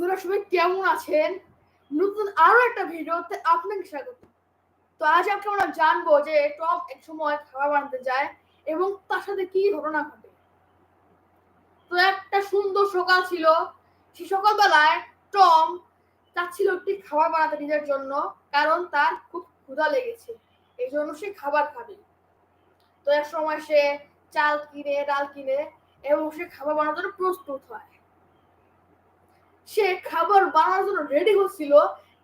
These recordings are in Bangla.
বন্ধুরা, সবাই কেমন আছেন? নতুন আরও একটা ভিডিওতে আপনাকে স্বাগত। তো আজ আমরা জানব যে এক সময় খাবার বানাতে যায় এবং তার সাথে কি ঘটনা ঘটে। তো একটা সুন্দর সকাল ছিল। সকালবেলায় টম চাচ্ছিল একটি খাবার বানাতে নিজের জন্য, কারণ তার খুব ক্ষুধা লেগেছে। এই জন্য সে খাবার খাবে। তো এক সময় সে চাল কিনে, ডাল কিনে এবং সে খাবার বানানোর প্রস্তুত হয়। সে খাবার বানানোর জন্য রেডি হচ্ছিল,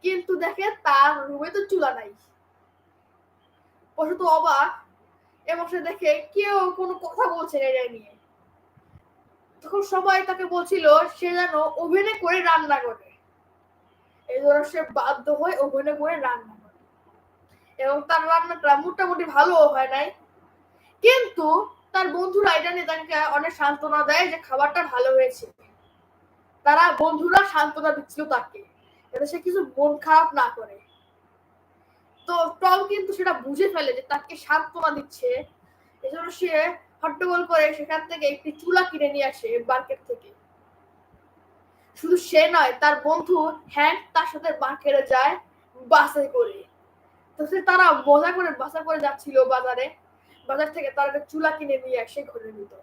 কিন্তু দেখে তার রুমে তো চুলা নাই। পশু তো অবাক, এবং সে দেখে কেউ কোনো কথা বলছে না এটা নিয়ে। তখন সবাই তাকে বলছিল, সে যেন ওভেনে করে রান্না করে। এই জন্য সে বাধ্য হয়ে ওভেনে করে রান্না করে। এবং তার রান্নাটা মোটামুটি ভালো হয় নাই। কিন্তু তার বন্ধুরা এটা নিয়ে তাকে অনেক সান্ত্বনা দেয় যে খাবারটা ভালো হয়েছে। তারা বন্ধুরা সান্ত্বনা দিচ্ছিল তাকে, যাতে সে কিছু মন খারাপ না করে। তো টম কিন্তু সেটা বুঝে ফেলে যে তাকে সান্ত্বনা দিচ্ছে। এজন্য সে হট্টগোল করে সেখান থেকে একটি চুলা কিনে নিয়ে আসে মার্কেট থেকে। শুধু সে নয়, তার বন্ধু হ্যান্ড তার সাথে মার্কেটে যায় বাসে করে। তো সে তারা মজা করে বাসা করে যাচ্ছিল বাজারে। বাজার থেকে তারা চুলা কিনে নিয়ে আসে ঘরের ভিতর।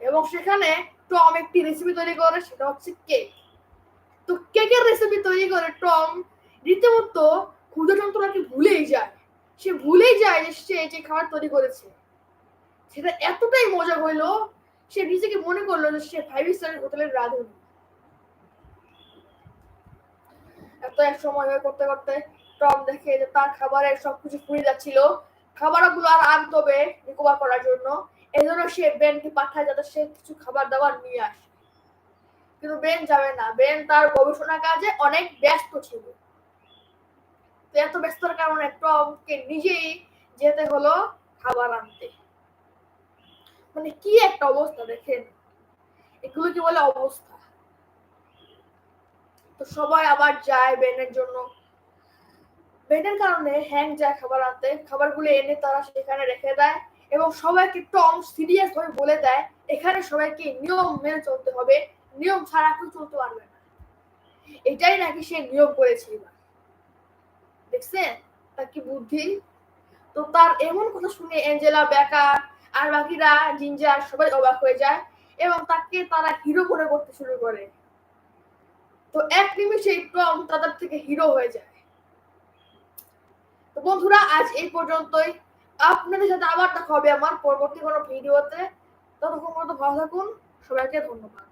এবং সেখানে টম একটি রেসিপি তৈরি করে, সেটা হচ্ছে কেক তো কেকের রেসিপি তৈরি করে টম রীতিমতো ক্ষুদ্র যন্ত্রণাকে ভুলেই যায়। সে ভুলেই যায় যে সে যে খাবার তৈরি করেছে। সেটা এতটাই মজা হইল, সে নিজেকে মনে করল যে সে ফাইভ স্টার হোটেলের রাঁধুনি। এত এক সময় হয়ে করতে করতে টম দেখে যে তার খাবারের সবকিছু ফুরিয়ে যাচ্ছিল। খাবারগুলো আর আনতে হবে রিকভার করার জন্য। এই জন্য সে বেনকে পাঠায় যাতে সে কিছু খাবার দাবার নিয়ে আসে। কিন্তু বেন যাবে না। বেন তার গবেষণা কাজে অনেক ব্যস্ত ছিল। এত ব্যস্ততার কারণে টমকে নিজেই যেতে হলো খাবার আনতে। মানে কি একটা অবস্থা দেখেন? এগুলো কি বলে অবস্থা? তো সবাই আবার যায় বেনের জন্য। বেনের কারণে হ্যাং যায় খাবার আনতে। খাবারগুলো এনে তারা সেখানে রেখে দেয়। এবং সবাইকে টম সিরিয়াস হয়ে বলে দেয়, এখানে সবাইকে নিয়ম মেনে চলতে হবে, নিয়ম ছাড়া কেউ চলতে পারবে না। এটাই নাকি সে নিয়ম করেছিল দেখছেন? তার কি বুদ্ধি? তো তার এমন কথা শুনে এঞ্জেলা বেকা আর বাকিরা, জিঞ্জার সবাই অবাক হয়ে যায় এবং তাকে তারা হিরো করে করতে শুরু করে। তো এক নিমিষেই টম তাদের থেকে হিরো হয়ে যায়। তো বন্ধুরা, আজ এই পর্যন্তই। আপনাদের সাথে আবার দেখা হবে আমার পরবর্তী কোনো ভিডিওতে। ততক্ষণ পর্যন্ত ভালো থাকুন। সবাইকে ধন্যবাদ।